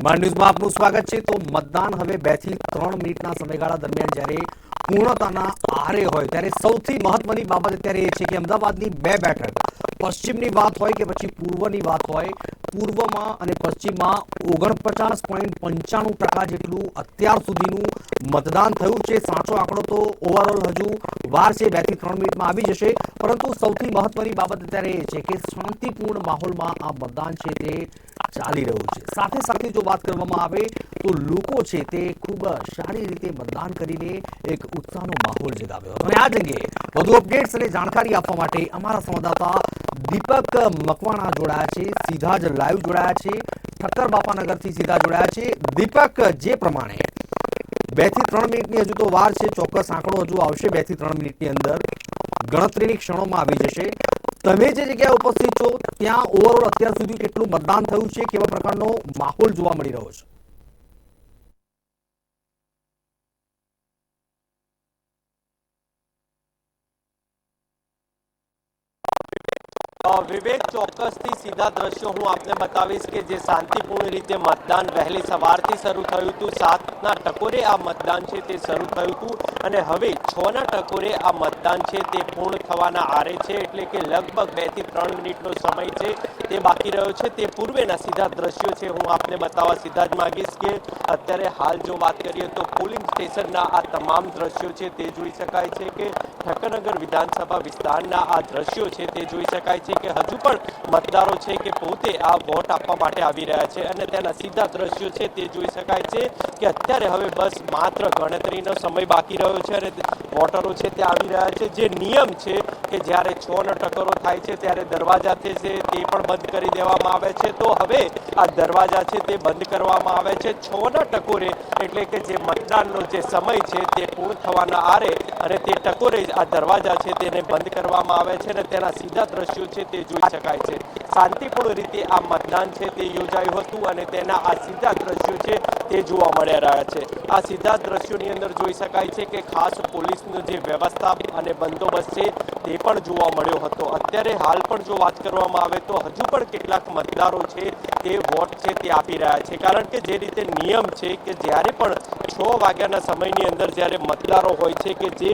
નિર્માણ ન્યૂઝમાં આપનું સ્વાગત છે. તો મતદાન હવે બેથી ત્રણ મિનિટના સમયગાળા દરમિયાન જ્યારે પૂર્ણતાના આરે હોય, ત્યારે સૌથી મહત્વની બાબત અત્યારે એ છે કે અમદાવાદની બે બેઠક. પશ્ચિમની વાત હોય કે પછી પૂર્વની વાત હોય, પૂર્વમાં અને પશ્ચિમમાં ઓગણપચાસ પોઈન્ટ પંચાણું ટકા જેટલું અત્યાર સુધીનું મતદાન થયું છે. સાચો આંકડો તો ઓવરઓલ હજુ વાર છે, બેથી ત્રણ મિનિટમાં આવી જશે. પરંતુ સૌથી મહત્વની બાબત અત્યારે એ છે કે શાંતિપૂર્ણ માહોલમાં આ મતદાન છે તે ચાલી રહ્યું છે. સાથે સાથે જો વાત કરવામાં આવે તો લોકો છે તે ખૂબ સારી રીતે મતદાન કરીને એક ઉત્સાહનો માહોલ જગાવ્યો અને આ અંગે વધુ અપડેટ્સ અને જાણકારી આપવા માટે અમારા સંવાદદાતા દીપક મકવાણા જોડાયા છે. સીધા જ લાઈવ જોડાયા છે. ઠક્કર બાપાનગરથી સીધા જોડાયા છે. દીપક, જે પ્રમાણે બેથી ત્રણ મિનિટની હજુ તો વાર છે. ચોક્કસ આંકડો હજુ આવશે. બેથી ત્રણ મિનિટની અંદર ગણતરીની ક્ષણોમાં આવી જશે. તમે જે જગ્યાએ ઉપસ્થિત છો, ત્યાં ઓવરઓલ અત્યાર સુધી કેટલું મતદાન થયું છે, કેવા પ્રકારનો માહોલ જોવા મળી રહ્યો છે? વિવેક ચોક્કસથી સીધા દ્રશ્યો હું આપને બતાવીશ કે જે શાંતિપૂર્ણ રીતે મતદાન વહેલી સવારથી શરૂ થયું હતું સાતના ટકોરે આ મતદાન છે તે શરૂ થયું હતું અને હવે છ ના ટકોરે આ મતદાન છે તે પૂર્ણ થવાના આરે છે એટલે કે લગભગ બેથી ત્રણ મિનિટનો સમય છે તે બાકી રહ્યો છે। તે પૂર્વેના સીધા દ્રશ્યો છે હું આપને બતાવવા સીધા જ માગીશ કે અત્યારે હાલ જો વાત કરીએ તો પોલિંગ સ્ટેશનના આ તમામ દ્રશ્યો છે તે જોઈ શકાય છે કે ઠક્કરનગર વિધાનસભા વિસ્તારના આ દ્રશ્યો છે તે જોઈ શકાય છે કે હજુ પણ મતદારો છે કે પોતે આ વોટ આપવા માટે આવી રહ્યા છે અને તેના સીધા દ્રશ્યો છે તે જોઈ શકાય છે કે અત્યારે હવે બસ માત્ર ગણતરીનો સમય બાકી રહ્યો છે અને વોટરો છે તે આવી રહ્યા છે. જે નિયમ છે કે જ્યારે છ ન ટકરો થાય છે ત્યારે દરવાજા છે તે પણ બંધ કરી દેવામાં આવે છે. તો હવે આ દરવાજા છે તે બંધ કરવામાં આવે છે છ ના ટકોરે. એટલે કે જે મતદાનનો જે સમય છે તે પૂર્ણ થવાના આરે અને તે ટકોરે આ દરવાજા છે તેને બંધ કરવામાં આવે છે અને તેના સીધા દ્રશ્યો છે તે જોઈ શકાય છે. શાંતિપૂર્ણ રીતે આ મતદાન છે તે યોજાયું હતું અને તેના આ સીધા દ્રશ્યો છે તે જોવા મળ્યા રહ્યા છે. આ સીધા દ્રશ્યોની અંદર જોઈ શકાય છે કે ખાસ પોલીસનું જે વ્યવસ્થા અને બંદોબસ્ત છે તે પણ જોવા મળ્યો હતો. અત્યારે હાલ પણ જો વાત કરવામાં આવે તો હજુ પણ કેટલાક મતદારો છે તે વોટ છે તે આપી રહ્યા છે. કારણ કે જે રીતે નિયમ છે કે જ્યારે પણ છ વાગ્યાના સમયની અંદર જ્યારે મતદારો હોય છે કે જે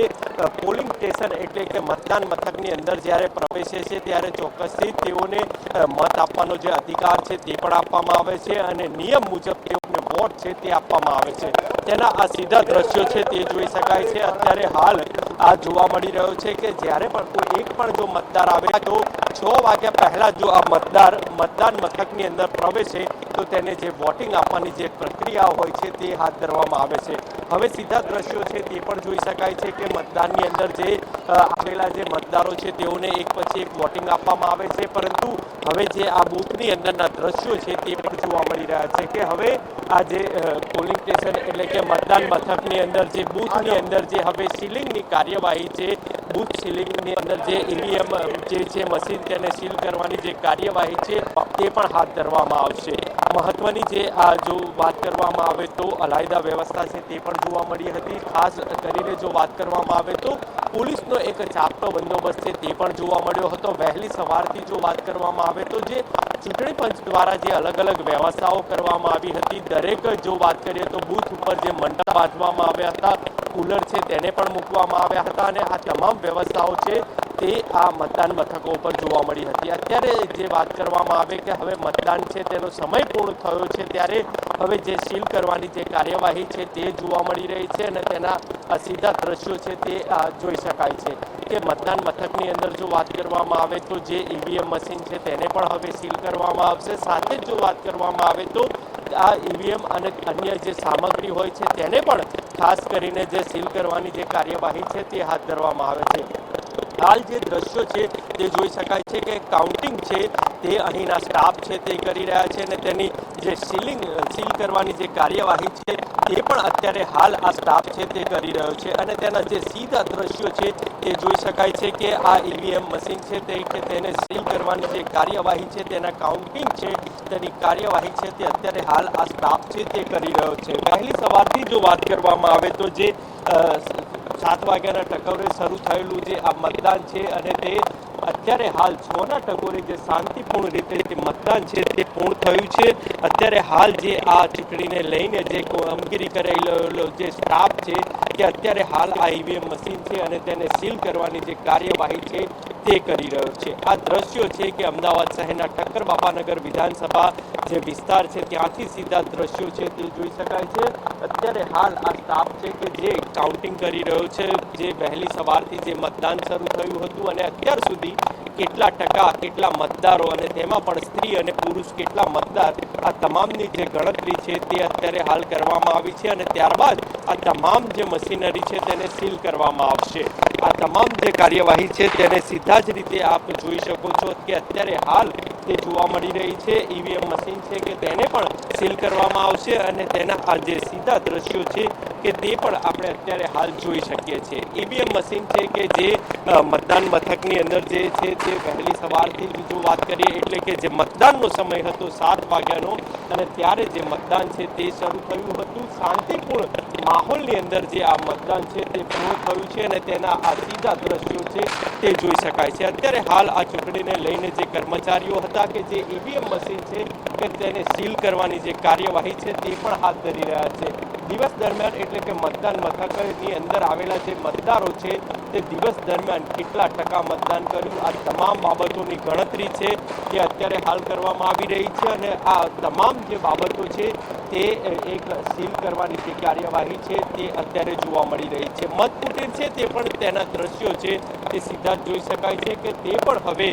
પોલિંગ સ્ટેશન એટલે કે મતદાન મથકની અંદર જ્યારે પ્રવેશે છે ત્યારે ચોક્કસથી તેઓને મત આપવાનો જે અધિકાર છે તે પણ આપવામાં આવે છે અને નિયમ મુજબ તેઓને વોટ છે તે આપવામાં આવે છે. તેના આ સીધા દ્રશ્યો છે તે જોઈ શકાય છે. અત્યારે હાલ આ જોવા મળી રહ્યો છે કે જ્યારે પણ કોઈ એક પણ જો મતદાર આવે તો છ વાગ્યા પહેલા જો આ મતદાર મતદાન મથકની અંદર પ્રવેશે તો તેને જે વોટિંગ આપવાની જે પ્રક્રિયા હોય છે તે હાથ ધરવામાં આવે છે. હવે સીધા દ્રશ્યો છે તે પણ જોઈ શકાય છે કે મતદાનની અંદર જે આવેલા જે મતદારો છે તેઓને એક પછી એક વોટિંગ આપવામાં આવે છે. પરંતુ હવે જે આ બૂથની અંદરના દ્રશ્યો છે તે પણ જોવા મળી રહ્યા છે કે હવે આ જે પોલિંગ સ્ટેશન એટલે કે મતદાન મથકની અંદર જે બૂથની અંદર જે હવે સીલિંગની કાર્યવાહી છે બૂથ સીલિંગની અંદર જે ઈવીએમ, જે છે મશીન તેને સીલ કરવાની જે કાર્યવાહી છે, તે પણ હાથ ધરવામાં આવશે. મહત્વની જે આ જો વાત કરવામાં આવે તો અલાયદા વ્યવસ્થા છે તે પણ જોવા મળી હતી. ખાસ કરીને જો વાત કરવામાં આવે તો પોલીસનો એક ચાપતો બંદોબસ્ત છે તે પણ જોવા મળ્યો હતો. વહેલી સવારથી જો વાત કરવામાં આવે તો જે ચૂંટણી પંચ દ્વારા જે અલગ અલગ વ્યવસ્થાઓ કરવામાં આવી હતી. દરેક જો વાત કરીએ તો બૂથ ઉપર જે મંડપ બાંધવામાં આવ્યા હતા કુલર છે તેને પણ મૂકવામાં આવ્યા હતા અને આ તમામ વ્યવસ્થાઓ છે તે આ મતદાન મથકો ઉપર જોવા મળી હતી. અત્યારે જે વાત કરવામાં આવે કે હવે મતદાન છે તેનો સમય પૂર્ણ થયો છે ત્યારે હવે જે સીલ કરવાની જે કાર્યવાહી છે તે જોવા મળી રહી છે અને તેના સીધા દ્રશ્યો છે તે જોઈ શકાય છે કે મતદાન મથકની અંદર જો વાત કરવામાં આવે તો જે ઈવીએમ મશીન છે તેને પણ હવે સીલ કરવામાં આવશે. સાથે જ વાત કરવામાં આવે તો આ ઈવીએમ અને અન્ય જે સામગ્રી હોય છે, તેને પણ ખાસ કરીને જે સીલ કરવાની જે કાર્યવાહી છે તે હાથ ધરવામાં આવે છે. હાલ જે દ્રશ્યો છે તે જોઈ શકાય છે કે કાઉન્ટિંગ છે તે અહીંના સ્ટાફ છે તે કરી રહ્યા છે અને તેની જે સીલિંગ સીલ કરવાની જે કાર્યવાહી છે તે પણ અત્યારે હાલ આ સ્ટાફ છે તે કરી રહ્યો છે અને તેના જે સીધા દ્રશ્યો છે તે જોઈ શકાય છે કે આ ઈવીએમ મશીન છે તે કે તેને સીલ કરવાની જે કાર્યવાહી છે તેના કાઉન્ટિંગ છે તેની કાર્યવાહી છે તે અત્યારે હાલ આ સ્ટાફ છે તે કરી રહ્યો છે. વહેલી સવારથી જો વાત કરવામાં આવે તો જે સાત વાગ્યાના ટકોરે શરૂ થયેલું જે આ મતદાન છે અને તે અત્યારે હાલ છ ના ટકોરે જે શાંતિપૂર્ણ રીતે જે મતદાન છે તે પૂર્ણ થયું છે. અત્યારે હાલ જે આ ચૂંટણીને લઈને જે કામગીરી કરેલો જે સ્ટાફ છે કે અત્યારે હાલ આ ઈવીએમ મશીન છે અને તેને સીલ કરવાની જે કાર્યવાહી છે તે કરી રહ્યો છે. આ દ્રશ્યો છે કે અમદાવાદ શહેરના ઠક્કર બાપાનગર વિધાનસભા જે વિસ્તાર છે, ત્યાંથી સીધા દ્રશ્યો છે તે જોઈ શકાય છે. અત્યારે હાલ આ સ્ટાફ છે કે જે કાઉન્ટિંગ કરી રહ્યો છે, જે વહેલી સવારથી જે મતદાન શરૂ થયું હતું અને અત્યાર સુધી કેટલા ટકા, કેટલા મતદારો અને તેમાં પણ સ્ત્રી અને પુરુષ કેટલા મતદાર, આ તમામની જે ગણતરી છે તે અત્યારે હાલ કરવામાં આવી છે અને ત્યારબાદ આ તમામ જે મશીનરી છે તેને સીલ કરવામાં આવશે. આ તમામ જે કાર્યવાહી છે તેને સીધા જ રીતે આપ જોઈ શકો છો કે અત્યારે હાલ તે જોવા મળી રહી છે. ઈવીએમ મશીન છે કે તેને પણ સીલ કરવામાં આવશે અને તેના આ જે સીધા દ્રશ્યો છે કે તે પણ આપણે અત્યારે હાલ જોઈ શકીએ છીએ. ઈવીએમ મશીન છે કે જે મતદાન મથકની અંદર જે છે તે વહેલી સવારથી જ જો વાત કરીએ એટલે કે જે મતદાનનો સમય હતો સાત વાગ્યાનો અને ત્યારે જે મતદાન છે તે શરૂ થયું હતું. શાંતિપૂર્ણ માહોલની અંદર જે આ મતદાન છે તે પૂર્ણ થયું છે અને તેના આ સીધા દ્રશ્યો છે તે જોઈ શકાય છે. અત્યારે હાલ આ ચૂંટણીને લઈને જે કર્મચારીઓ હતા કે જે ઈવીએમ મશીન છે કે તેને સીલ કરવાની જે કાર્યવાહી છે તે પણ હાથ ધરી રહ્યા છે. દિવસ દરમિયાન એટલે કે મતદાન મથકની અંદર આવેલા જે મતદારો છે તે દિવસ દરમિયાન કેટલા ટકા મતદાન કર્યું? આ તમામ બાબતોની ગણતરી છે તે અત્યારે હાલ કરવામાં આવી રહી છે અને આ તમામ જે બાબતો છે તે એક સીલ કરવાની જે કાર્યવાહી છે તે અત્યારે જોવા મળી રહી છે. મત કુટીર છે તે પણ તેના દ્રશ્યો છે. તે સીધા જોઈ શકાય છે કે તે પણ હવે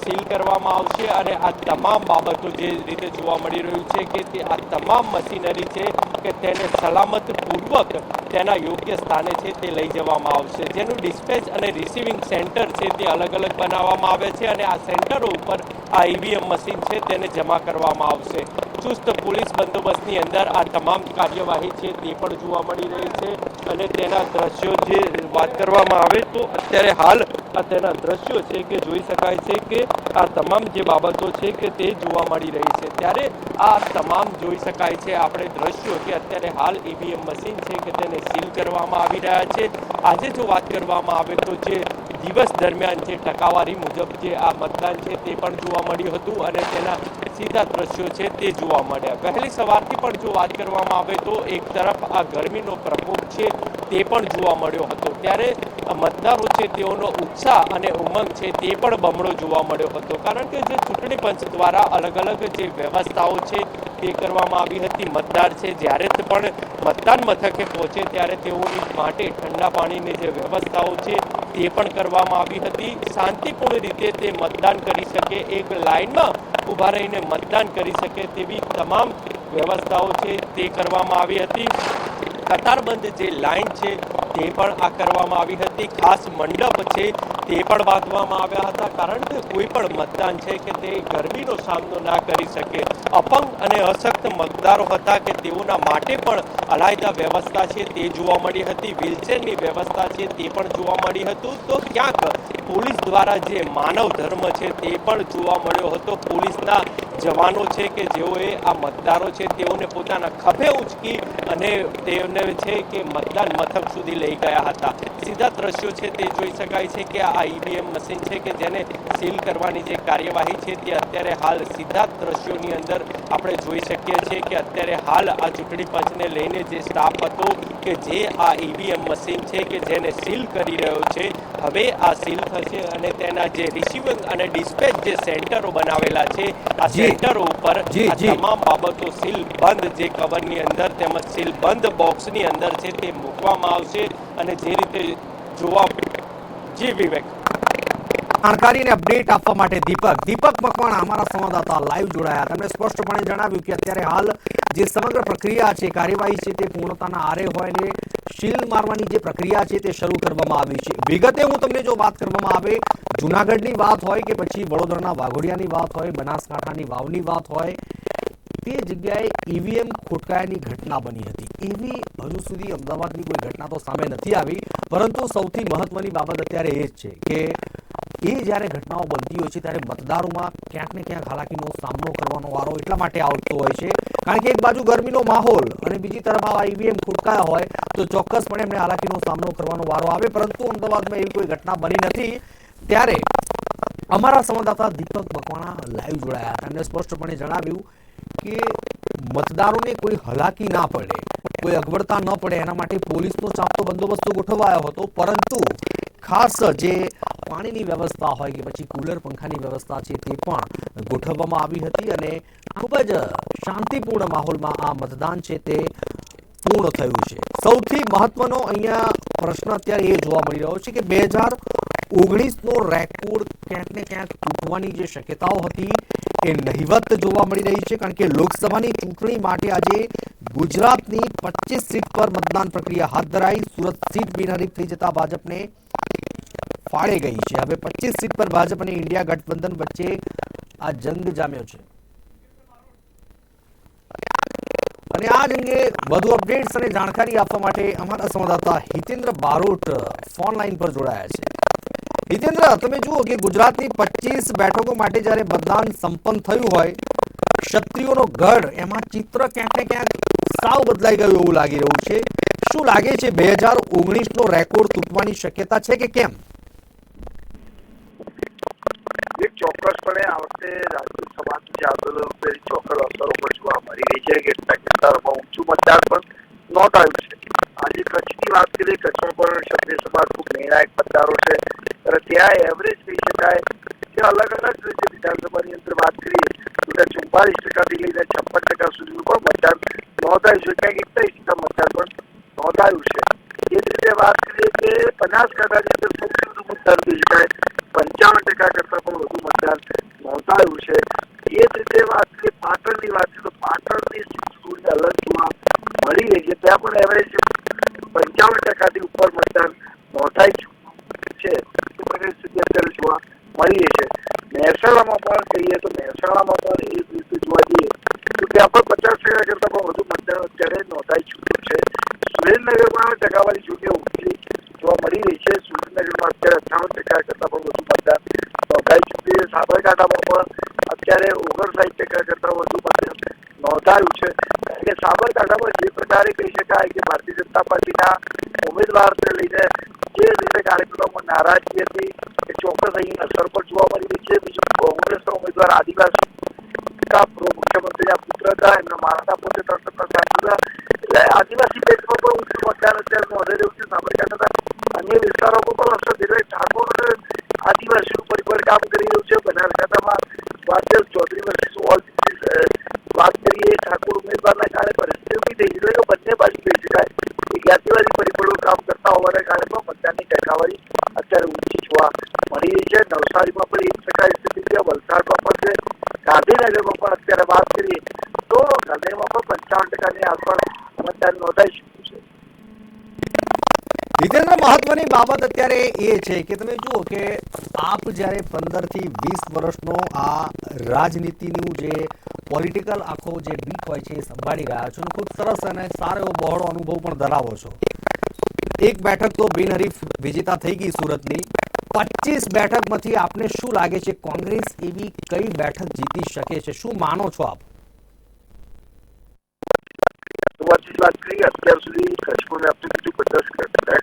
સીલ કરવામાં આવશે અને આ તમામ બાબતો જે રીતે જોવા મળી રહ્યું છે કે તે આ તમામ મશીનરી છે કે તેને સલામત પૂર્વક તેના યોગ્ય સ્થાને છે તે લઈ જવામાં આવશે. જેનું ડિસ્પેચ અને રિસીવિંગ સેન્ટર છે તે અલગ અલગ બનાવવામાં આવે છે અને આ સેન્ટરો ઉપર આ ઈવીએમ મશીન છે તેને જમા કરવામાં આવશે. ચુસ્ત પોલીસ બંદોબસ્તની અંદર આ તમામ કાર્યવાહી છે તે પણ જોવા મળી રહી છે અને તેના દ્રશ્યો જે વાત કરવામાં આવે તો અત્યારે હાલ આ તેના દ્રશ્યો છે કે જોઈ શકાય છે કે આ તમામ જે બાબતો છે કે તે જોવા મળી રહી છે. ત્યારે આ તમામ જોઈ શકાય છે. આપણે દ્રશ્યો કે અત્યારે હાલ ઈવીએમ મશીન છે કે તેને સીલ કરવામાં આવી રહ્યા છે. આજે જો વાત કરવામાં આવે તો જે દિવસ દરમિયાન જે ટકાવારી મુજબ જે આ મતદાન છે તે પણ જોવા મળ્યું હતું અને તેના સીધા દ્રશ્યો છે તે જોવા મળ્યા. વહેલી સવારથી પણ જો વાત કરવામાં આવે તો એક તરફ આ ગરમીનો પ્રકોપ છે તે પણ જોવા મળ્યો હતો. ત્યારે મતદારો છે તેઓનો ઉત્સાહ અને ઉમંગ છે તે પણ બમણો જોવા મળ્યો હતો. કારણ કે જે ચૂંટણી પંચ દ્વારા અલગ અલગ જે વ્યવસ્થાઓ છે તે કરવામાં આવી હતી. મતદાર છે જ્યારે પણ મતદાન મથકે પહોંચે ત્યારે તેઓની માટે ઠંડા પાણીની જે વ્યવસ્થાઓ છે તે પણ કરવામાં આવી હતી. શાંતિપૂર્ણ રીતે તે મતદાન કરી શકે, એક લાઇનમાં ઊભા રહીને મતદાન કરી શકે તેવી તમામ વ્યવસ્થાઓ છે તે કરવામાં આવી હતી. કતારબંધ જે લાઇન છે તે પણ આ કરવામાં આવી હતી. ખાસ મંડપ છે તે પણ બાંધવામાં આવ્યા હતા. કારણ કે કોઈ પણ મતદાન છે કે તે ગરમીનો સામનો ના કરી શકે. અપંગ અને અશક્ત મતદારો હતા કે તેઓના માટે પણ અલાયદા વ્યવસ્થા છે તે જોવા મળી હતી. વ્હીલચેરની વ્યવસ્થા છે તે પણ જોવા મળી હતું. તો ક્યાંક પોલીસ દ્વારા જે માનવ ધર્મ છે તે પણ જોવા મળ્યો હતો. પોલીસના જવાનો છે કે જેઓએ આ મતદારો છે તેઓને પોતાના ખભે ઉચકી અને તેઓને છે કે મતદાન મથક સુધી લઈ ગયા હતા. સીધા દ્રશ્યો છે તે જોઈ શકાય છે કે આ ઈવીએમ મશીન છે કે જેને સીલ કરવાની જે કાર્યવાહી છે તે અત્યારે હાલ સીધા દ્રશ્યોની અંદર આપણે જોઈ શકીએ છીએ કે અત્યારે હાલ આ ચૂંટણી પંચને લઈને જે સ્ટાફ હતો કે જે આ ઈવીએમ મશીન છે કે જેને સીલ કરી રહ્યો છે હવે આ સીલ થશે અને તેના જે રિસીવિંગ અને ડિસ્પેચ જે સેન્ટરો બનાવેલા છે આ સેન્ટરો ઉપર તમામ બાબતો સીલ બંધ જે કવરની અંદર તેમજ સીલ બંધ બોક્સની અંદર છે તે મૂકવામાં આવશે અને જે રીતે જોવા જી, વિવેક. જાણકારી અપડેટ આપવા માટે દીપક. દીપક મકવાણા, અમારા સંવાદદાતા લાઈવ જોડાયા. તેમણે સ્પષ્ટપણે જણાવ્યું કે અત્યારે હાલ જે સમગ્ર પ્રક્રિયા છે, કાર્યવાહી છે, તે પૂર્ણતાના આરે હોય ને શીલ મારવાની જે પ્રક્રિયા છે, તે શરૂ કરવામાં આવી છે. વિગતે હું તમને જો વાત કરવામાં આવે, જુનાગઢની વાત હોય કે પછી વડોદરાના વાઘોડિયાની વાત હોય, બનાસકાંઠાની વાવની વાત હોય, તે જગ્યાએ ઈવીએમ ખોટકાયાની ઘટના બની હતી. એવી હજુ સુધી અમદાવાદની કોઈ ઘટના તો સામે નથી આવી પરંતુ સૌથી મહત્વની બાબત અત્યારે એ જ છે કે એ જ્યારે ઘટનાઓ બનતી હોય છે ત્યારે મતદારોમાં ક્યાંક ને ક્યાંક હાલાકીનો સામનો કરવાનો વારો એટલા માટે આવતો હોય છે. કારણ કે એક બાજુ ગરમીનો માહોલ અને બીજી તરફ આવા ઈવીએમ ખુટકાયા હોય તો ચોક્કસપણે એમને હાલાકીનો સામનો કરવાનો વારો આવે. પરંતુ અમદાવાદમાં એવી કોઈ ઘટના બની નથી. ત્યારે અમારા સંવાદદાતા દીપક મકવાણા લાઈવ જોડાયા હતા. અને સ્પષ્ટપણે જણાવ્યું કે મતદારોને કોઈ હલાકી ના પડે. કોઈ અગવડતા ન પડે, એના માટે પોલીસનો ચાંપતો બંદોબસ્ત ગોઠવાયો હતો. પરંતુ ખાસ જે પાણીની વ્યવસ્થા હોય કે પછી કુલર પંખાની વ્યવસ્થા છે તે પણ ગોઠવવામાં આવી હતી અને ખૂબ જ શાંતિપૂર્ણ માહોલમાં આ મતદાન છે તે પૂર્ણ થયું છે. સૌથી મહત્વનો અહીંયા પ્રશ્ન અત્યારે એ જોવા મળી રહ્યો છે કે બે હજાર ઓગણીસનો રેકોર્ડ ક્યાંક ને ક્યાંક તૂટવાની જે શક્યતાઓ હતી એ નહિવત જોવા મળી રહી છે, કારણ કે લોકસભાની ચૂંટણી માટે આજે ગુજરાતની પચીસ સીટ પર મતદાન પ્રક્રિયા હાથ ધરાઈ સુરત સીટ બિનહરીફ થઈ જતા ભાજપને ફાળે ગઈ છે. હવે પચીસ સીટ પર ભાજપ અને ઇન્ડિયા ગઠબંધન વચ્ચે આ જંગ જામ્યો છે. અને આ અંગે વધુ અપડેટ્સ અને જાણકારી આપવા માટે અમારા સંવાદદાતા હિતેન્દ્ર બારોટ ફોન લાઈન પર જોડાયા છે. હિતેન્દ્ર, તમે જુઓ કે ગુજરાતની પચીસ બેઠકો માટે જ્યારે મતદાન સંપન્ન થયું હોય ક્ષત્રિયોનો ગઢ, એમાં ચિત્ર ક્યાંક ને ક્યાંક સાવ બદલાઈ ગયું એવું લાગી રહ્યું છે. શું લાગે છે બે હજાર ઓગણીસનો રેકોર્ડ તૂટવાની શક્યતા છે કે કેમ? ચોક્કસપણે આ વખતે રાજપૂત સમાજની જે આંદોલનો ચોક્કસ અસરો પણ જોવા મળી રહી છે કેટલાક વિસ્તારોમાં ઊંચું મતદાન પણ નોંધાયું છે. આજે કચ્છની વાત કરીએ, કચ્છમાં પણ ક્ષત્રિય સમાજ ખૂબ નિર્ણાયક મતદારો છે. ત્યાં એવરેજ કહી શકાય કે અલગ અલગ રીતે વિધાનસભાની અંદર વાત કરીએ તો ચુમ્માલીસ ટકાથી લઈને છપ્પન ટકા સુધીનું પણ મતદાન નોંધાયું છે ક્યાંક એકતાલીસ ટકા મતદાન પણ નોંધાયું છે. એ રીતે વાત કરીએ કે બનાસકાંઠાની અંદર સૌથી વધુ મતદાન થઈ શકાય પંચાવન ટકા કરતા પણ વધુ મતદાન નોંધાયું છે. એ જ રીતે વાત કરીએ પાટણની વાત કરીએ તો પાટણની સીટ થોડી અલગ જોવા મળી રહી છે, ત્યાં પણ એવરેજ પંચાવન ટકાથી ઉપર મતદાન નોંધાઈ છે. પરિસ્થિતિ અત્યારે જોવા મળી રહી છે મહેસાણામાં પણ કહીએ તો મહેસાણામાં પણ એ રીતે જોવા જઈએ, તો ત્યાં પણ પચાસ ટકા કરતા પણ વધુ મતદાન અત્યારે નોંધાઈ ચૂક્યું છે. સુરેન્દ્રનગરમાં ટકાવારી ચૂંટણી ઊંચી જોવા મળી રહી છે, સુરેન્દ્રનગરમાં અત્યારે અઠ્ઠાણું ટકા કરતા પણ વધુ મતદાન નોંધાઈ ચૂક્યું છે. સાબરકાંઠામાં પણ અત્યારે ઓગણસાઠ ટકા કરતા વધુ મતદાન નોંધાયું છે. કે સાબરકાંઠામાં જે પ્રકારે કહી શકાય કે ભારતીય જનતા પાર્ટીના ઉમેદવારને લઈને જે રીતે કાર્યકરોમાં નારાજગી હતી, એ ચોક્કસ અહીં અસર પર જોવા મળી રહી છે. બીજું કોંગ્રેસના ઉમેદવાર આદિવાસી પૂર્વ મુખ્યમંત્રીના પુત્ર હતા, એમના માતા પોતે ત્રણ એટલે આદિવાસી બેટમાં પણ ઊંચું મતદાન અત્યારે નોંધાઈ રહ્યું છે. સાબરકાંઠાના અન્ય વિસ્તારોમાં પણ અસર ધીરે ઠાકોર આદિવાસીનું પરિબળ કામ કરી રહ્યું છે. બનાસકાંઠામાં સ્વાધ્યાય ચૌધરી વર્ષી ઓલ વાત કરીએ ઠાકોર ઉમેદવારના કારણે પરિસ્થિતિ થઈ જાય કે બંને બાજુ કહી શકાય જ્ઞાતિવાદી પરિબળો કામ કરતા હોવાના કારણે પણ મતદાનની ટકાવારી અત્યારે ઊંચી જોવા મળી રહી છે નવસારીમાં પણ એક ટકા સ્થિતિ છે વલસાડમાં પણ છે ગાંધીનગરમાં પણ અત્યારે વાત કરીએ તો ગાંધીનગરમાં પણ પંચાવન ટકાની આસપાસ મતદાન નોંધાઈ ચૂક્યું છે જીતેન્દ્ર મહત્વની બાબત અત્યારે એ છે કે તમે જુઓ કે આપ જ્યારે પંદરથી વીસ વર્ષનો આ રાજનીતિનું જે પોલિટિકલ આખો જે બીટ હોય છે એ સંભાળી રહ્યા છો ખૂબ સરસ અને સારો એવો બહોળો અનુભવ પણ ધરાવો છો. એક બેઠક તો બિનહરીફ વિજેતા થઈ ગઈ સુરતની. પચીસ બેઠકમાંથી આપને શું લાગે છે કોંગ્રેસ એવી કઈ બેઠક જીતી શકે છે? શું માનો છો આપ? અત્યાર સુધી કચ્છમાં આપણે બીજું પચાસ કરતા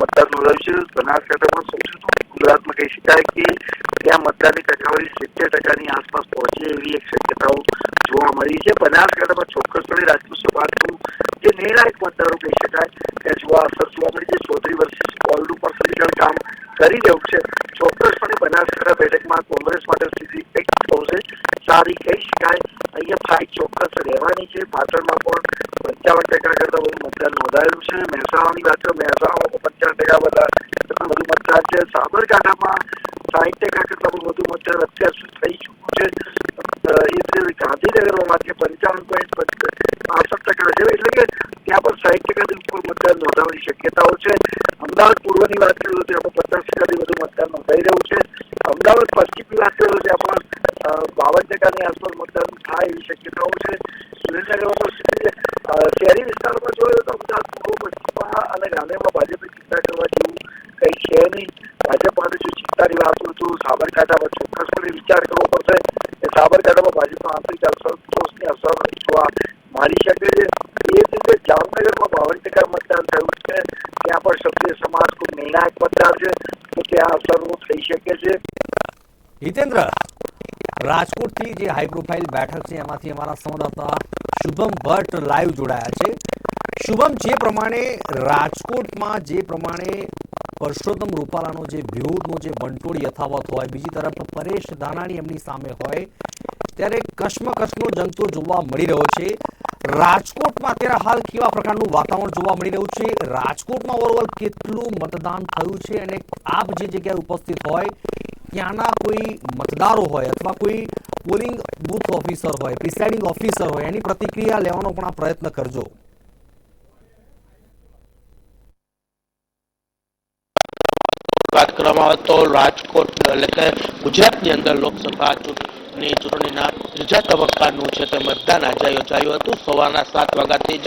મતદાન છે. બનાસકાંઠામાં સૌથી ગુજરાતમાં કહી શકાય કે ત્યાં મતદાનની ટકાવારી સિત્તેર ટકાની આસપાસ પહોંચે એવી એક શક્યતાઓ જોવા મળી છે. બનાસકાંઠામાં ચોક્કસપણે રાજપૂત સમાજનું જે નિર્ણાયક મતદારો કહી શકાય ત્યાં જોવા અસર જોવા મળી છે. ચૌધરી વર્ષ કોલનું પણ સમીકરણ કામ કરી રહ્યું છે. ચોક્કસપણે બનાસકાંઠા બેઠકમાં કોંગ્રેસ માટે સ્થિતિ એક થશે સારી કહી શકાય. અહીંયા ફાઇટ ચોક્કસ રહેવાની છે. પાટણમાં પણ પંચાવન ટકા કરતા વધુ મતદાન નોંધાયેલું છે. મહેસાણાની વાત કરો, મહેસાણામાં પંચાવન ટકા બધા છે સાબરકાંઠામાં સાહીઠ ટકા કરતા વધુ મતદાન અત્યાર સુધી થઈ ચૂક્યું છે. એ વાત પંચાવન પોઈન્ટ પાસઠ ટકા છે. એટલે કે ત્યાં પણ સાહીઠ ટકાથી ઉપર મતદાન નોંધાવવાની શક્યતાઓ છે. અમદાવાદ પૂર્વની વાત કરીએ તો ત્યાં પણ પચાસ ટકાથી વધુ મતદાન નોંધાઈ રહ્યું છે. અમદાવાદ પશ્ચિમની વાત કરીએ તો ત્યાં પણ બાવન ટકાની આસપાસ મતદાન થાય એવી શક્યતાઓ છે. સુરેન્દ્રનગરમાં પણ શહેરી વિસ્તારોમાં જોયું તો અમદાવાદ પૂર્વ પશ્ચિમમાં અને ગાંધીમાં ભાજપે ચિંતા કરવા જેવું કંઈ છે નહીં ભાજપ માટે જો ચિંતાની વાત તો સાબરકાંઠામાં ચોક્કસપણે વિચાર કરવો પડશે. કે સાબરકાંઠામાં ભાજપનો આંતરિક અસંતોષની અસર જોવા મારી શકે છે. એ જ રીતે જામનગરમાં બાવન ટકા મતદાન થયું છે. ત્યાં પણ ક્ષત્રિય સમાજ ખૂબ નિર્ણાયક મતદાર છે. તો ત્યાં અસર થઈ શકે છે. હિતેન્દ્ર, રાજકોટથી જે હાઈ પ્રોફાઇલ બેઠક છે, એમાંથી અમારા સંવાદદાતા શુભમ ભટ્ટ લાઈવ જોડાયા છે. શુભમ, જે પ્રમાણે રાજકોટમાં જે પ્રમાણે પરસોત્તમ રૂપાલાનો જે વિરોધનો જે બંટોળ યથાવત હોય, બીજી તરફ પરેશ ધાનાણી એમની સામે હોય, ત્યારે કશ્મકશનો જંગ તો જોવા મળી રહ્યો છે. રાજકોટમાં અત્યારે હાલ કેવા પ્રકારનું વાતાવરણ જોવા મળી રહ્યું છે? રાજકોટમાં ઓવરઓલ કેટલું મતદાન થયું છે અને આપ જે જગ્યાએ ઉપસ્થિત હોય, ત્યાંના કોઈ મતદારો હોય અથવા કોઈ પોલિંગ બૂથ ઓફિસર હોય, પ્રિસાઇડિંગ ઓફિસર હોય, એની પ્રતિક્રિયા લેવાનો પણ આ પ્રયત્ન કરજો. વાત કરવામાં આવે તો રાજકોટ એટલે કે ગુજરાતની અંદર લોકસભા ચૂંટણી ચૂંટણીના ત્રીજા તબક્કાનું છે તે મતદાન. આજે યોજાયું હતું. સવારના સાત વાગ્યાથી જ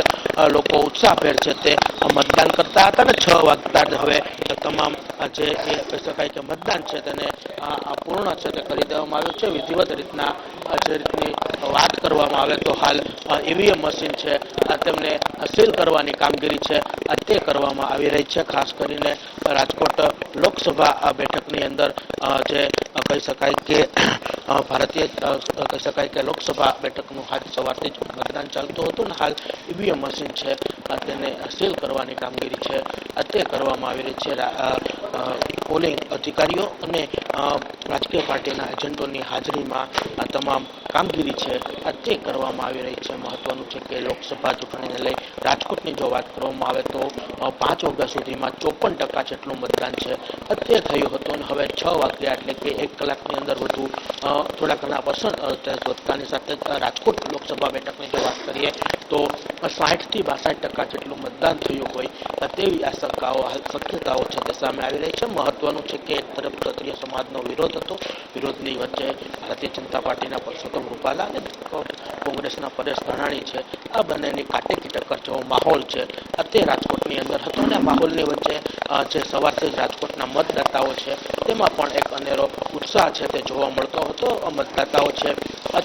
લોકો ઉત્સાહભેર છે તે મતદાન કરતા હતા અને છ વાગતા હવે તમામ જે કહી શકાય કે મતદાન છે તેને પૂર્ણ છે તે કરી દેવામાં આવ્યું છે. વિધિવત રીતના જે રીતની વાત કરવામાં આવે તો હાલ ઈવીએમ મશીન છે તેમને સીલ કરવાની કામગીરી છે તે કરવામાં આવી રહી છે. ખાસ કરીને રાજકોટ લોકસભા બેઠકની અંદર જે કહી શકાય કે ભારતીય કહી શકાય કે લોકસભા બેઠકનું હાલ સવારથી જ મતદાન ચાલતું હતું ને હાલ ઈવીએમ મશીન છે. તેને સીલ કરવાની કામગીરી છે. તે કરવામાં આવી રહી છે પોલિંગ અધિકારીઓ અને રાજકીય પાર્ટીના એજન્ટોની હાજરીમાં આ તમામ કામગીરી છે. તે કરવામાં આવી રહી છે. મહત્વનું છે કે લોકસભા ચૂંટણીને લઈ રાજકોટની જો વાત કરવામાં આવે તો પાંચ વાગ્યા સુધીમાં ચોપન ટકા જેટલું મતદાન છે. અત્યારે થયું હતું અને હવે છ વાગ્યા એટલે કે એક કલાકની અંદર વધુ થોડા ઘણા પર્સન્ટ વધતાની સાથે રાજકોટ લોકસભા બેઠકની જો વાત કરીએ, તો સાઠથી બાસઠ ટકા જેટલું મતદાન થયું હોય તેવી આશંકાઓ શક્યતાઓ છે તે સામે આવી રહી છે. મહત્વનું છે કે એક તરફ ક્ષત્રિય સમાજનો વિરોધ હતો. વિરોધની વચ્ચે ભારતીય જનતા પાર્ટીના પરસોત્તમ રૂપાલા અને કોંગ્રેસના પરેશ ધાણાણી છે. આ બંનેની કાટેકી ટક્કર જેવો માહોલ છે. તે રાજકોટની અંદર હતો અને માહોલની વચ્ચે જે સવારથી જ રાજકોટના મતદાતાઓ છે, તેમાં પણ એક અનેરો ઉત્સાહ છે તે જોવા મળતો હતો. મતદાતાઓ છે.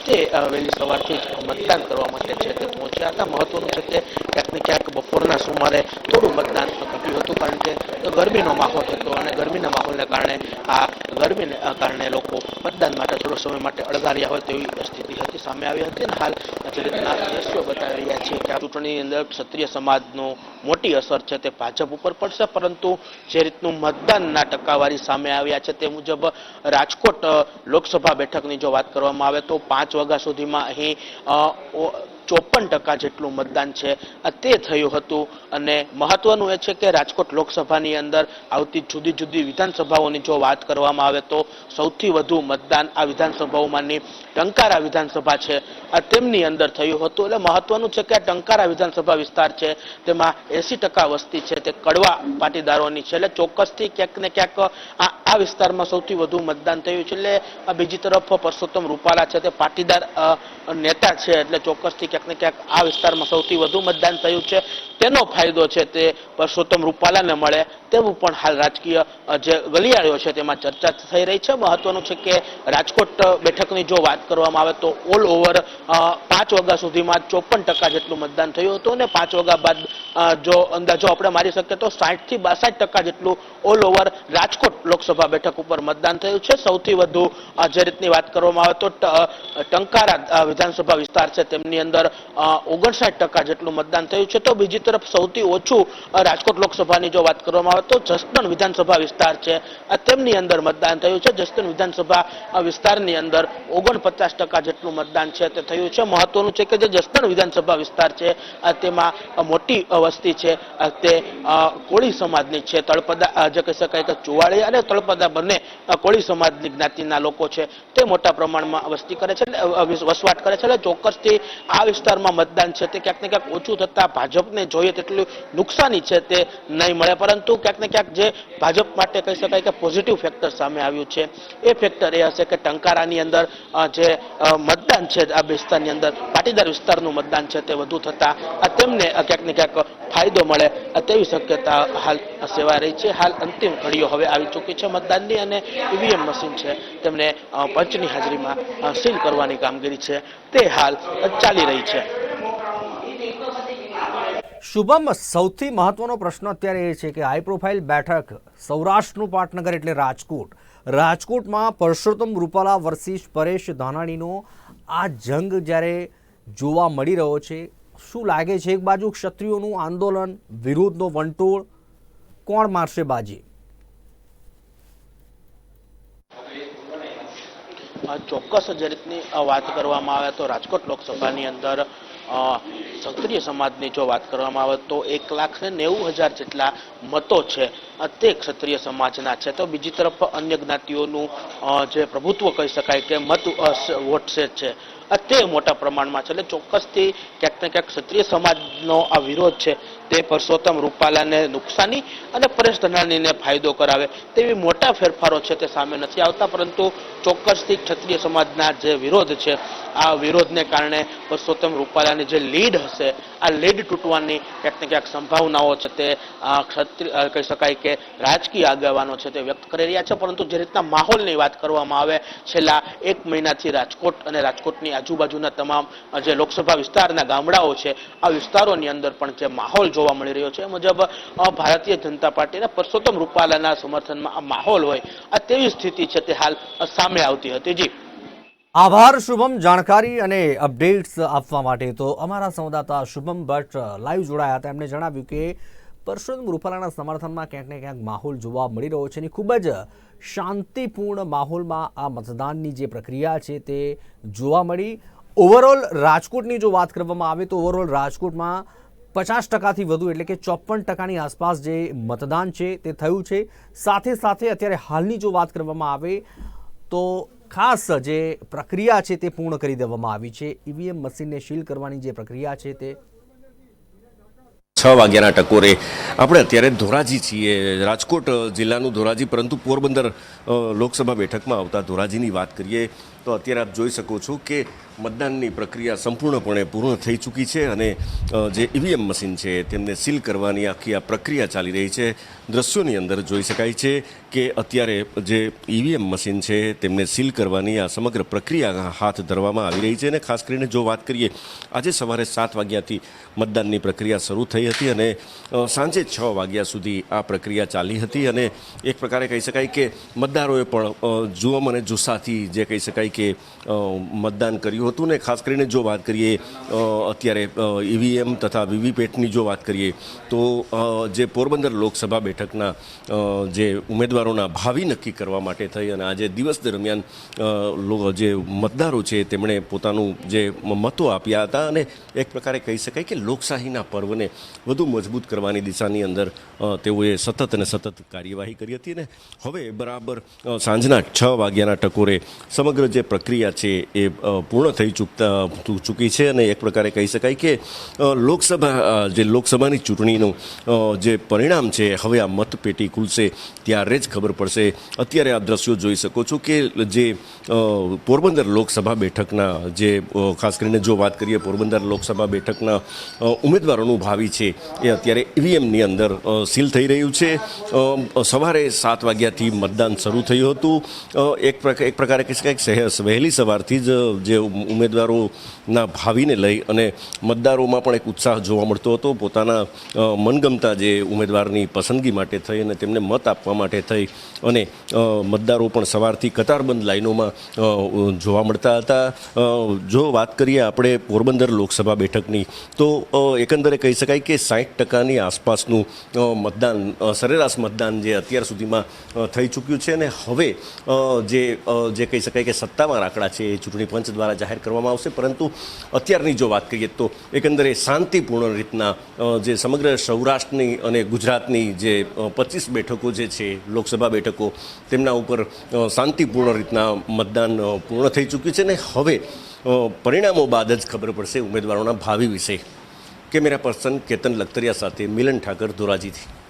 તે વહેલી સવારથી મતદાન કરવા માટે છે તે પહોંચ્યા હતા. મહત્વનું છે કે ક્યાંક ને ક્યાંક બપોરના સુમારે થોડું મતદાન ઘટ્યું હતું કારણ કે ગરમીનો માહોલ હતો અને ગરમીના માહોલને કારણે આ ગરમીને કારણે લોકો મતદાન માટે થોડો સમય માટે અળગાર્યા હોય તેવી સ્થિતિ હતી, સામે આવી હતી અને હાલ જે રીતના દ્રશ્યો બતાવી રહ્યા છે કે આ ચૂંટણીની અંદર ક્ષત્રિય સમાજનો મોટી અસર છે તે ભાજપ ઉપર પડશે, પરંતુ જે રીતનું મતદાનના ટકાવારી સામે આવ્યા છે તે મુજબ રાજકોટ લોકસભા બેઠકની જો વાત કરવામાં આવે તો પાંચ વાગ્યા સુધીમાં અહીં ચોપન ટકા જેટલું મતદાન છે. તે થયું હતું. અને મહત્વનું એ છે કે રાજકોટ લોકસભાની અંદર આવતી જુદી જુદી વિધાનસભાઓની જો વાત કરવામાં આવે તો સૌથી વધુ મતદાન આ વિધાનસભાઓમાંની ટંકારા વિધાનસભા છે. આ તેમની અંદર થયું હતું. એટલે મહત્વનું છે કે આ ટંકારા વિધાનસભા વિસ્તાર છે. તેમાં એસી ટકા વસ્તી છે. તે કડવા પાટીદારોની છે. એટલે ચોક્કસથી ક્યાંક ને ક્યાંક આ આ વિસ્તારમાં સૌથી વધુ મતદાન થયું છે. એટલે બીજી તરફ પરસોત્તમ રૂપાલા છે તે પાટીદાર નેતા છે. એટલે ચોક્કસથી ક્યાંક ને ક્યાંક આ વિસ્તારમાં સૌથી વધુ મતદાન થયું છે. તેનો ફાયદો છે તે પરસોત્તમ રૂપાલાને મળે તેવું પણ હાલ રાજકીય જે ગલિયાળીઓ છે તેમાં ચર્ચા થઈ રહી છે. મહત્વનું છે કે રાજકોટ બેઠકની જો વાત કરવામાં આવે તો ઓલ ઓવર પાંચ વાગ્યા સુધીમાં ચોપન ટકા જેટલું મતદાન થયું હતું અને પાંચ વાગ્યા બાદ જો અંદાજો આપણે મારી શકીએ તો સાઠથી બાસઠ ટકા જેટલું ઓલ ઓવર રાજકોટ લોકસભા બેઠક ઉપર મતદાન થયું છે. સૌથી વધુ જે રીતની વાત કરવામાં આવે તો ટંકારા વિધાનસભા વિસ્તાર છે. તેમની અંદર ઓગણસાઠ ટકા જેટલું મતદાન થયું છે. તો બીજી તરફ સૌથી ઓછું રાજકોટ લોકસભાની જો વાત કરવામાં આવે તો જસદણ વિધાનસભા વિસ્તાર છે. તેમની અંદર મતદાન થયું છે. જસદણ વિધાનસભા વિસ્તારની અંદર ઓગણપચાસ ટકા જેટલું મતદાન છે તે થયું છે. મહત્વનું છે કે જે જસદણ વિધાનસભા વિસ્તાર છે તેમાં મોટી વસ્તી છે. તે કોળી સમાજની છે. તળપદા જે કહી શકાય કે ચુવાળી અને તળપદા બંને કોળી સમાજની જ્ઞાતિના લોકો છે. તે મોટા પ્રમાણમાં વસ્તી કરે છે વસવાટ કરે છે. એટલે ચોક્કસથી આ વિસ્તારમાં મતદાન છે તે ક્યાંક ને ક્યાંક ઓછું થતા ભાજપને જોઈએ તેટલું નુકસાની છે તે નહીં મળે. પરંતુ ક્યાંક ને ક્યાંક જે ભાજપ માટે કહી શકાય કે પોઝિટિવ ફેક્ટર સામે આવ્યું છે, એ ફેક્ટર એ હશે કે ટંકારાની અંદર જે મતદાન છે આ વિસ્તારની અંદર, પાટીદાર વિસ્તારનું મતદાન છે તે વધુ થતા તેમને ક્યાંક ને ક્યાંક ફાયદો મળે તેવી શક્યતા હાલ સેવાઈ રહી છે. હાલ અંતિમ ઘડીઓ હવે આવી ચૂકી છે મતદાનની અને ઈવીએમ મશીન છે તેમને પંચની હાજરીમાં સીલ કરવાની કામગીરી છે. તે હાલ ચાલી રહી છે. શુભમ, સૌથી મહત્વનો પ્રશ્ન અત્યારે એ છે કે હાઈ પ્રોફાઇલ બેઠક સૌરાષ્ટ્રનું પાટનગર એટલે રાજકોટ. રાજકોટમાં પરસોત્તમ રૂપાલા વર્સિસ પરેશ ધાનાણીનો આ જંગ જ્યારે જોવા મળી રહ્યો છે, શું લાગે છે? એક બાજુ ક્ષત્રિયોનું આંદોલન, વિરોધનો વંટોળ, કોણ મારશે બાજી? ચોક્કસ જ રીતની વાત કરવામાં આવે તો રાજકોટ લોકસભાની અંદર ક્ષત્રિય સમાજની જો વાત કરવામાં આવે તો એક લાખ ને નેવું હજાર જેટલા મતો છે. તે ક્ષત્રિય સમાજના છે. તો બીજી તરફ અન્ય જ્ઞાતિઓનું જે પ્રભુત્વ કહી શકાય કે મત વોટ શેર છે. તે મોટા પ્રમાણમાં છે. એટલે ચોક્કસથી ક્યાંક ને ક્યાંક ક્ષત્રિય સમાજનો આ વિરોધ છે. તે પરસોત્તમ રૂપાલાને નુકસાની અને પરેશ ધનાણીને ફાયદો કરાવે તેવી મોટા ફેરફારો છે તે સામે નથી આવતા, પરંતુ ચોક્કસથી ક્ષત્રિય સમાજના જે વિરોધ છે, આ વિરોધને કારણે પરસોત્તમ રૂપાલાની જે લીડ હશે આ લીડ તૂટવાની ક્યાંક ને ક્યાંક સંભાવનાઓ છે તે ક્ષત્રિય કહી શકાય કે રાજકીય આગેવાનો છે તે વ્યક્ત કરી રહ્યા છે, પરંતુ જે રીતના માહોલની વાત કરવામાં આવે, છેલ્લા એક મહિનાથી રાજકોટ અને રાજકોટની આજુબાજુના તમામ જે લોકસભા વિસ્તારના ગામડાઓ છે, આ વિસ્તારોની અંદર પણ જે માહોલ જોવા મળી રહ્યો છે, એ મુજબ ભારતીય જનતા પાર્ટીના પરસોત્તમ રૂપાલાના સમર્થનમાં આ માહોલ હોય, આ તેવી સ્થિતિ છે તે હાલ સામે આવતી હતી. જી. આભાર, શુભમ. જાણકારી અને અપડેટ્સ આપવા માટે તો અમારા સંવાદદાતા શુભમ ભટ્ટ લાઈવ જોડાયા હતા. એમણે જણાવ્યું કે પરસોત્તમ રૂપાલાના સમર્થનમાં ક્યાંક ને ક્યાંક માહોલ જોવા મળી રહ્યો છે અને ખૂબ જ શાંતિપૂર્ણ માહોલમાં આ મતદાનની જે પ્રક્રિયા છે તે જોવા મળી. ઓવરઓલ રાજકોટની જો વાત કરવામાં આવે તો ઓવરઓલ રાજકોટમાં પચાસ ટકાથી વધુ એટલે કે ચોપન ટકાની આસપાસ જે મતદાન છે તે થયું છે. સાથે સાથે અત્યારે હાલની જો વાત કરવામાં આવે તો ખાસ જે પ્રક્રિયા છે તે પૂર્ણ કરી દેવામાં આવી છે. ઈવીએમ મશીનને સીલ કરવાની જે પ્રક્રિયા છે તે છ વાગ્યાના ટકોરે આપણે અત્યારે ધોરાજી છીએ. રાજકોટ જિલ્લાનું ધોરાજી, પરંતુ પોરબંદર લોકસભા બેઠકમાં આવતા ધોરાજીની વાત કરીએ. તો અત્યારે આપ જોઈ શકો છો કે મતદાનની પ્રક્રિયા સંપૂર્ણપણે પૂર્ણ થઈ ચૂકી છે અને જે ઈવીએમ મશીન છે તેમને સીલ કરવાની આખી આ પ્રક્રિયા ચાલી રહી છે. દ્રશ્યોની અંદર જોઈ શકાય છે કે અત્યારે જે ઈવીએમ મશીન છે તેમને સીલ કરવાની આ સમગ્ર પ્રક્રિયા હાથ ધરવામાં આવી રહી છે અને ખાસ કરીને જો વાત કરીએ આજે સવારે સાત વાગ્યાથી મતદાનની પ્રક્રિયા શરૂ થઈ હતી અને સાંજે છ વાગ્યા સુધી આ પ્રક્રિયા ચાલી હતી અને એક પ્રકારે કહી શકાય કે મતદારોએ પણ અ, અને જુસ્સાથી જે કહી શકાય કે મતદાન કર્યું હતું ને, ખાસ કરીને જો વાત કરીએ અત્યારે ઈવીએમ તથા વીવીપેટની જો વાત કરીએ, તો જે પોરબંદર લોકસભા બેઠકના જે ઉમેદવારોના ભાવિ નક્કી કરવા માટે થઈ અને આજે દિવસ દરમિયાન જે મતદારો છે, તેમણે પોતાનું જે મતો આપ્યા હતા અને એક પ્રકારે કહી શકાય કે લોકશાહીના પર્વને વધુ મજબૂત કરવાની દિશાની અંદર તેઓએ સતત અને સતત કાર્યવાહી કરી હતી અને હવે બરાબર સાંજના છ વાગ્યાના ટકોરે સમગ્ર જે પ્રક્રિયા છે એ પૂર્ણ થઈ ચૂકતા ચૂકી છે અને એક પ્રકારે કહી શકાય કે લોકસભા જે લોકસભાની ચૂંટણીનું જે પરિણામ છે, હવે આ મતપેટી ખુલશે ત્યારે જ ખબર પડશે. અત્યારે આ દ્રશ્યો જોઈ શકો છો કે જે પોરબંદર લોકસભા બેઠકના જે ખાસ કરીને જો વાત કરીએ પોરબંદર લોકસભા બેઠકના ઉમેદવારોનું ભાવિ છે, એ અત્યારે ઈવીએમની અંદર સીલ થઈ રહ્યું છે. સવારે સાત વાગ્યાથી મતદાન શરૂ થયું હતું. એક પ્રકાર એક પ્રકારે કહી શકાય વહેલી સવારથી જ, જે ઉમેદવારોના ભાવિને લઈ અને મતદારોમાં પણ એક ઉત્સાહ જોવા મળતો હતો. પોતાના મનગમતા જે ઉમેદવારની પસંદગી માટે થઈ અને તેમને મત આપવા માટે થઈ અને મતદારો પણ સવારથી કતારબંધ લાઈનોમાં જોવા મળતા હતા. જો વાત કરીએ આપણે પોરબંદર લોકસભા બેઠકની, તો એકંદરે કહી શકાય કે સાઠ ટકાની આસપાસનું મતદાન સરેરાશ મતદાન જે અત્યાર સુધીમાં થઈ ચૂક્યું છે અને હવે જે જે કહી શકાય કે સત્તાવાર આંકડા છે એ ચૂંટણી પંચ દ્વારા જાહેર કરવામાં આવશે. પરંતુ અત્યારની જો વાત કરીએ તો એકંદરે શાંતિપૂર્ણ રીતના જે સમગ્ર સૌરાષ્ટ્રની અને ગુજરાતની જે પચીસ બેઠકો જે છે, લોકસભા બેઠકો, તેમના ઉપર શાંતિપૂર્ણ રીતના મતદાન પૂર્ણ થઈ ચૂક્યું છે ને હવે પરિણામો બાદ જ ખબર પડશે ઉમેદવારોના ભાવિ વિશે. કેમેરા પર્સન કેતન લખતરિયા સાથે મિલન ઠાકર ધોરાજીથી.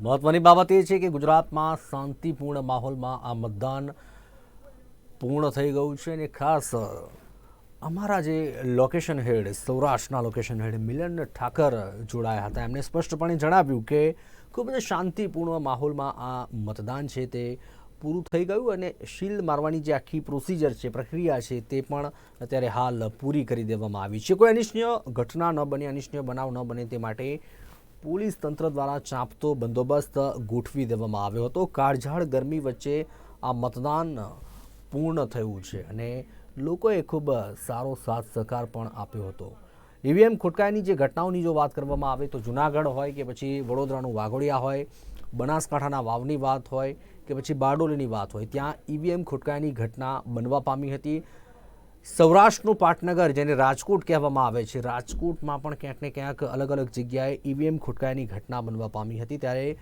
મહત્વની બાબત એ છે કે ગુજરાતમાં શાંતિપૂર્ણ માહોલમાં આ મતદાન પૂર્ણ થઈ ગયું છે અને ખાસ અમારા જે લોકેશન હેડ સૌરાષ્ટ્રના લોકેશન હેડ મિલન ઠાકર જોડાયા હતા. એમણે સ્પષ્ટપણે જણાવ્યું કે ખૂબ જ શાંતિપૂર્ણ માહોલમાં આ મતદાન છે તે પૂરું થઈ ગયું અને શીલ્ડ મારવાની જે આખી પ્રોસિજર છે, પ્રક્રિયા છે તે પણ અત્યારે હાલ પૂરી કરી દેવામાં આવી છે. કોઈ અનિચ્છનીય ઘટના ન બને, અનિચ્છનીય બનાવ ન બને તે માટે પોલીસ તંત્ર દ્વારા ચાંપતો બંદોબસ્ત ગોઠવી દેવામાં આવ્યો હતો. કાળઝાળ ગરમી વચ્ચે આ મતદાન પૂર્ણ થયું છે અને લોકોએ ખૂબ સારો સાથ સહકાર પણ આપ્યો હતો. ઈવીએમ ખોટકાયની જે ઘટનાઓની જો વાત કરવામાં આવે તો જુનાગઢ હોય કે પછી વડોદરાનું વાઘોડિયા હોય, બનાસકાંઠાના વાવની વાત હોય કે પછી બારડોલીની વાત હોય, ત્યાં ઈવીએમ ખોટકાયની ઘટના બનવા પામી હતી. સૌરાષ્ટ્રનું પાટનગર, જેને રાજકોટ કહેવામાં આવે છે. રાજકોટમાં પણ ક્યાંક ને ક્યાંક અલગ અલગ જગ્યાએ ઈવીએમ ખોટકાયની ઘટના બનવા પામી હતી. ત્યારે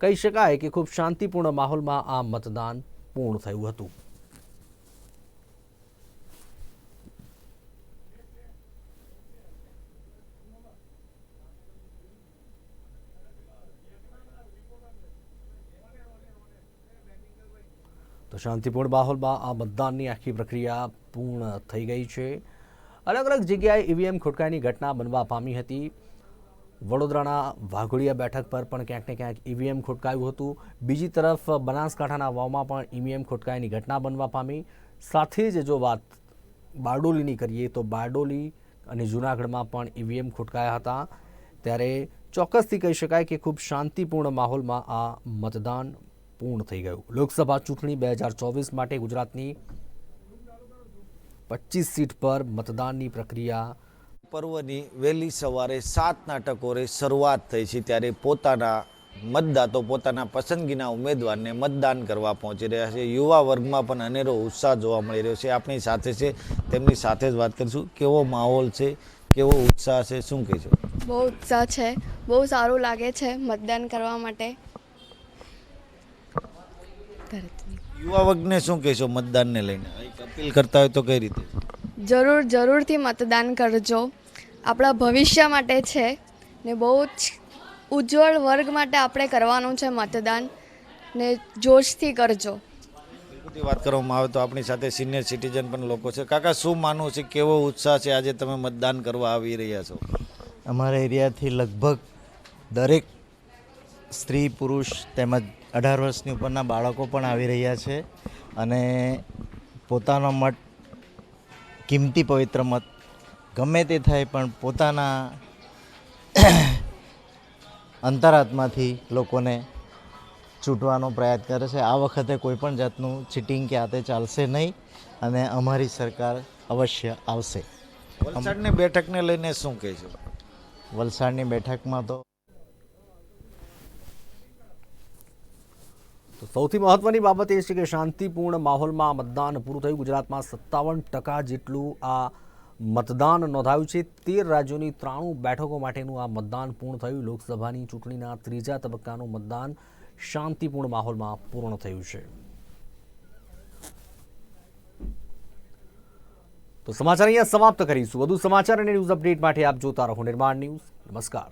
કહી શકાય કે ખૂબ શાંતિપૂર્ણ માહોલમાં આ મતદાન પૂર્ણ થયું હતું. તો શાંતિપૂર્ણ માહોલમાં આ મતદાનની આખી પ્રક્રિયા પૂર્ણ થઈ ગઈ છે. અલગ અલગ જગ્યાએ ઈવીએમ ખોટકાઈની ઘટના બનવા પામી હતી. વડોદરાના વાઘોડિયા બેઠક પર પણ ક્યાંક ને ક્યાંક ઈવીએમ ખોટકાયું હતું. બીજી તરફ બનાસકાંઠાના વાવમાં પણ ઈવીએમ ખોટકાયની ઘટના બનવા પામી. સાથે જ જો વાત બારડોલીની કરીએ તો બારડોલી અને જૂનાગઢમાં પણ ઈવીએમ ખોટકાયા હતા. ત્યારે ચોક્કસથી કહી શકાય કે ખૂબ શાંતિપૂર્ણ માહોલમાં આ મતદાન પૂર્ણ થઈ ગયું. લોકસભા ચૂંટણી બે હજાર ચોવીસ માટે ગુજરાતની પચીસ સીટ પર મતદાનની પ્રક્રિયા પર્વની વહેલી સવારે સાતના ટકોરે શરૂઆત થઈ છે ત્યારે પોતાના મતદાતો પોતાના પસંદગીના ઉમેદવારને મતદાન કરવા પહોંચી રહ્યા છે. યુવા વર્ગમાં પણ અનેરો ઉત્સાહ જોવા મળી રહ્યો છે. આપણી સાથે છે તેમની સાથે જ વાત કરીશું. કેવો માહોલ છે? કેવો ઉત્સાહ છે? શું કહેશો? બહુ ઉત્સાહ છે. બહુ સારું લાગે છે મતદાન કરવા માટે. યુવા વર્ગને શું કહેશો મતદાનને લઈને? અપીલ કરતા હોય તો કઈ રીતે? જરૂર જરૂરથી મતદાન કરજો. આપણા ભવિષ્ય માટે છે ને બહુ જ ઉજ્જવળ વર્ગ માટે આપણે કરવાનું છે મતદાન ને જોશથી કરજો. બધી વાત કરવામાં આવે તો આપણી સાથે સિનિયર સિટીઝન પણ લોકો છે. કાકા શું માનવું છે? કેવો ઉત્સાહ છે આજે તમે મતદાન કરવા આવી રહ્યા છો? અમારા એરિયાથી લગભગ દરેક સ્ત્રી પુરુષ તેમજ અઢાર વર્ષની ઉપરના બાળકો પણ આવી રહ્યા છે અને પોતાનો મત કિંમતી પવિત્ર મત ગમે તે થાય પણ પોતાના અંતરાત્માથી લોકોને ચૂંટવાનો પ્રયાસ કરે છે. આ વખતે કોઈ પણ જાતનું ચીટિંગ કે આતે ચાલશે નહીં અને અમારી સરકાર અવશ્ય આવશે. વલસાડની બેઠકને લઈને શું કહેશો વલસાડની બેઠકમાં તો તો સૌથી મહત્વની બાબત એ છે કે શાંતિપૂર્ણ માહોલમાં મતદાન પૂરું થયું. ગુજરાતમાં સત્તાવન ટકા જેટલું આ મતદાન નોંધાયું છે. તેર રાજ્યોની ત્રાણું બેઠકો માટેનું આ મતદાન પૂર્ણ થયું. લોકસભાની ચૂંટણીના ત્રીજા તબક્કાનું મતદાન શાંતિપૂર્ણ માહોલમાં પૂર્ણ થયું છે. તો સમાચાર અહીંયા સમાપ્ત કરીશું. વધુ સમાચાર અને ન્યૂઝ અપડેટ માટે આપ જોતા રહો નિર્માણ ન્યૂઝ. નમસ્કાર.